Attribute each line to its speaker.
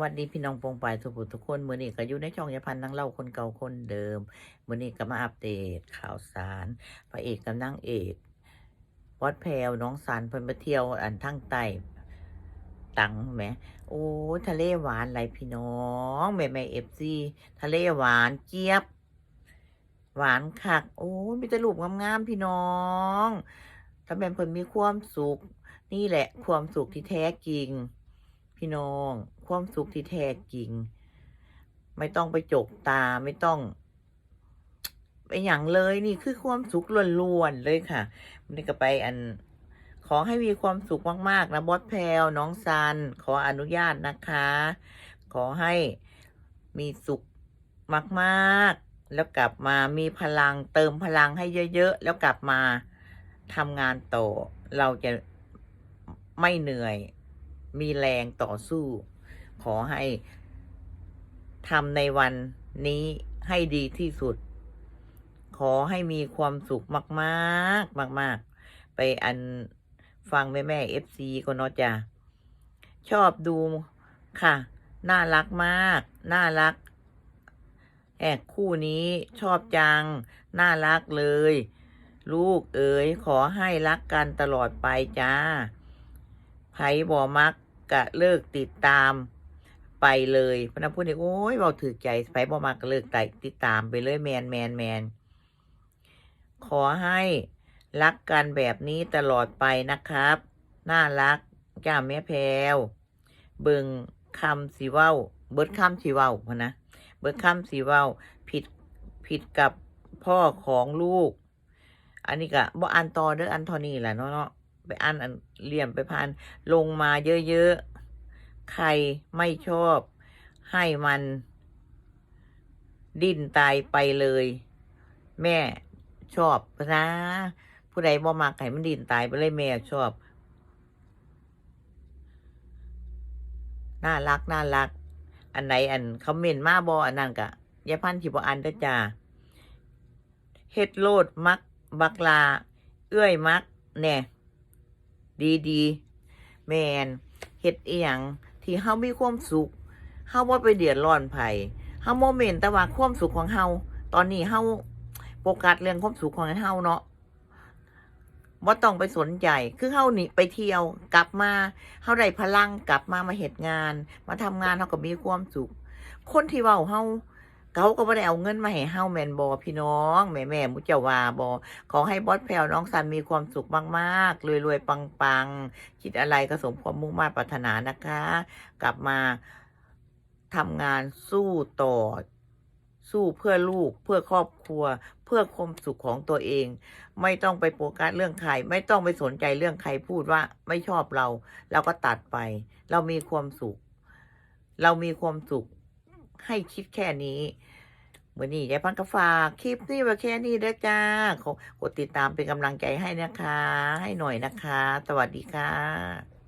Speaker 1: วัสดีพี่น้องปงปายทุกผู้ทุกคนมื้อนี้ก็อยู่ในช่องยาพันธ์นังเล่าคนเก่าคนเดิมมื้อนี้ก็มาอัปเดตข่าวสารพระเอกกับนางเอกวัดแพรวน้องสันเพิ่นไปเที่ยวอันทั้งใต้ตังแหมโอ้ทะเลหวานไหลพี่น้องแม่แม่เอฟซีทะเลหวานเจี๊ยบ หวานคัก โอ้มีแต่รูปงามๆพี่น้องถ้าแม่นเพิ่นมีความสุข นี่แหละความสุขที่แท้จริง พี่น้อง ความสุขที่แท้จริง ไม่ต้องไปจกตาไม่ต้อง ไปอย่างเลยนี่คือความสุขล้วนๆเลยค่ะวันนี้ก็ไปอัน ขอให้มีความสุขมากๆนะบอสแพลวน้องซัน ขออนุญาตนะคะ ขอให้มีสุขมากๆ แล้วกลับมามีพลังเติมพลังให้เยอะๆ แล้วกลับมาทำงานต่อ เราจะไม่เหนื่อย มีแรงต่อสู้ ขอให้ทำในวันนี้ให้ดีที่สุด ขอให้มีความสุขมากๆ มาก ๆ ไปอันฟังแม่แม่เอฟซีก็นาจ้ะชอบดูค่ะ น่ารักมาก น่ารัก แอกคู่นี้ชอบจัง น่ารักเลย ลูกเอ๋ยขอให้รักกันตลอดไปจ้าไผบอมัก กะเลิกติดตามไปเลยพนักพูดนี่โอ้ยเบาถือใจไผบอมักก็เลิกติดตามไปเลยแมนแมนแมนขอให้รักกันแบบนี้ตลอดไปนะครับ น่ารักจ้าแม่แพรวเบิงคำสีเว่าเบิดคำสีเว่าพนะ เบิดคำสีเว่าผิดผิดกับพ่อของลูก อันนี้ก็บ่อันต่อเด้ออันทอนี่แหละเนาะ ไปอันอันเหลี่ยมไปพันลงมาเยอะๆ ใครไม่ชอบ ให้มัน ดิ้นตายไปเลย แม่ชอบนะ ผู้ใดบ่มักให้มันดิ้นตายไปเลยแม่ชอบ น่ารักน่ารัก อันไหนอันคอมเมนต์มาบออันนั้นกะยาพันธุ์ที่บออันเด้อจ้าเฮ็ดโลดมัก บักลา เอื้อยมัก แน่ ดีดีแมนเฮ็ดอีหยังที่เฮามีความสุขเฮาบ่ไปเดือดร้อนไผเฮาโมเมนต์แต่ว่าความสุขของเฮาตอนนี้เฮาโฟกัสเรื่องความสุขของเฮาเนาะบ่ต้องไปสนใจ คือเฮานี่ไปเที่ยวกลับมาเฮาได้พลังกลับมามาเฮ็ดงาน มาทำงานเฮาก็มีความสุข คนที่เว้าเฮา เขาก็บ่ได้เอาเงินมาให้เฮาแมนบ่พี่น้องแม่แม่มุเจาวาบ่ขอให้บอสแพลวน้องซันมีความสุขมากๆรวยๆปังๆคิดอะไรก็สมความมุ่งมา่ปรารถนานะคะ กลับมาทำงานสู้ต่อ สู้เพื่อลูกเพื่อครอบครัว เพื่อความสุขของตัวเอง ไม่ต้องไปโฟกัสเรื่องใคร ไม่ต้องไปสนใจเรื่องใครพูดว่าไม่ชอบเรา เราก็ตัดไป เรามีความสุข เรามีความสุข ให้คิดแค่นี้วันนี้ยายพันก็ฝากคลิปนี้ไว้แค่นี้เด้อจ้าขอกดติดตามเป็นกำลังใจให้นะคะ ให้หน่อยนะคะ สวัสดีค่ะ